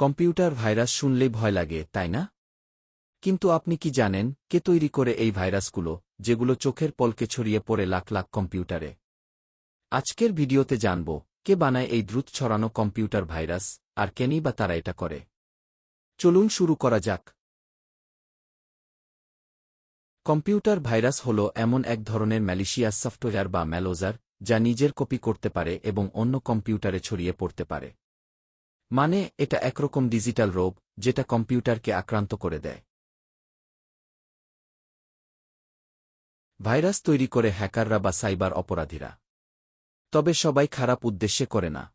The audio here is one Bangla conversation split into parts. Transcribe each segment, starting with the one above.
কম্পিউটার ভাইরাস শুনলেই ভয় লাগে, তাই না? কিন্তু আপনি কি জানেন, কে তৈরি করে এই ভাইরাসগুলো, যেগুলো চোখের পলকে ছড়িয়ে পড়ে লাখ লাখ কম্পিউটারে? আজকের ভিডিওতে জানব, কে বানায় এই দ্রুত ছড়ানো কম্পিউটার ভাইরাস, আর কেনই বা তারা এটা করে? চলুন শুরু করা যাক। কম্পিউটার ভাইরাস হল এমন এক ধরনের ম্যালিশিয়াস সফটওয়্যার বা ম্যালোজার, যা নিজের কপি করতে পারে এবং অন্য কম্পিউটারে ছড়িয়ে পড়তে পারে। মানে এটা একরকম ডিজিটাল রোগ, যেটা কম্পিউটারকে আক্রান্ত করে দেয়। ভাইরাস তৈরি করে হ্যাকাররা বা সাইবার অপরাধীরা। তবে সবাই খারাপ উদ্দেশ্যে করে না।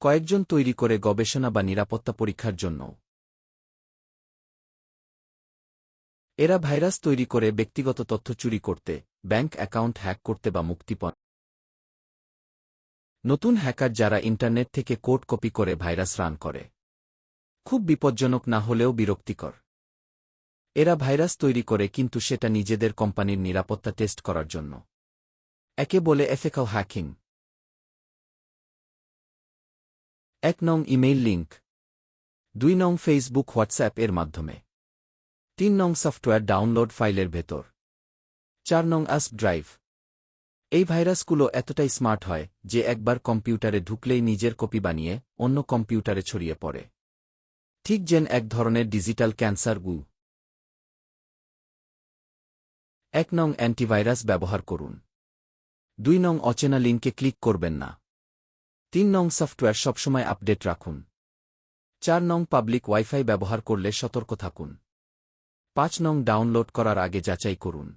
কয়েকজন তৈরি করে গবেষণা বা নিরাপত্তা পরীক্ষার জন্য এরা ভাইরাস তৈরি করে ব্যক্তিগত তথ্য চুরি করতে, ব্যাংক অ্যাকাউন্ট হ্যাক করতে বা মুক্তিপণ নতুন হ্যাকার যারা ইন্টারনেট থেকে কোড কপি করে ভাইরাস রান করে। খুব বিপজ্জনক না হলেও বিরক্তিকর। এরা ভাইরাস তৈরি করে কিন্তু সেটা নিজেদের কোম্পানির নিরাপত্তা টেস্ট করার জন্য। একে বলে এফেকাও হ্যাকিং। এক নং ইমেইল লিঙ্ক দুই নং ফেসবুক হোয়াটসঅ্যাপ এর মাধ্যমে। তিন নং সফটওয়্যার ডাউনলোড ফাইলের ভেতর। চার নং আসপ ড্রাইভ। এই ভাইরাসগুলো এতটাই স্মার্ট হয়, যে একবার কম্পিউটারে ঢুকলেই নিজের কপি বানিয়ে অন্য কম্পিউটারে ছড়িয়ে পড়ে। ঠিক যেন এক ধরনের ডিজিটাল ক্যান্সার গু। এক নং অ্যান্টিভাইরাস ব্যবহার করুন। দুই নং অচেনা লিঙ্কে ক্লিক করবেন না। তিন নং সফটওয়্যার সবসময় আপডেট রাখুন। চার নং পাবলিক ওয়াইফাই ব্যবহার করলে সতর্ক থাকুন। পাঁচ নং ডাউনলোড করার আগে যাচাই করুন।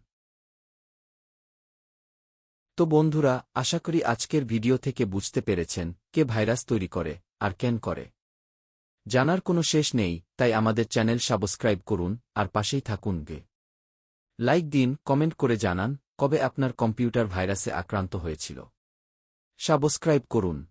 তো বন্ধুরা, আশা করি আজকের ভিডিও থেকে বুঝতে পেরেছেন কে ভাইরাস তৈরি করে আর কেন করে। জানার কোনো শেষ নেই, তাই আমাদের চ্যানেল সাবস্ক্রাইব করুন আর পাশেই থাকুন গে। লাইক দিন, কমেন্ট করে জানান কবে আপনার কম্পিউটার ভাইরাসে আক্রান্ত হয়েছিল। সাবস্ক্রাইব করুন।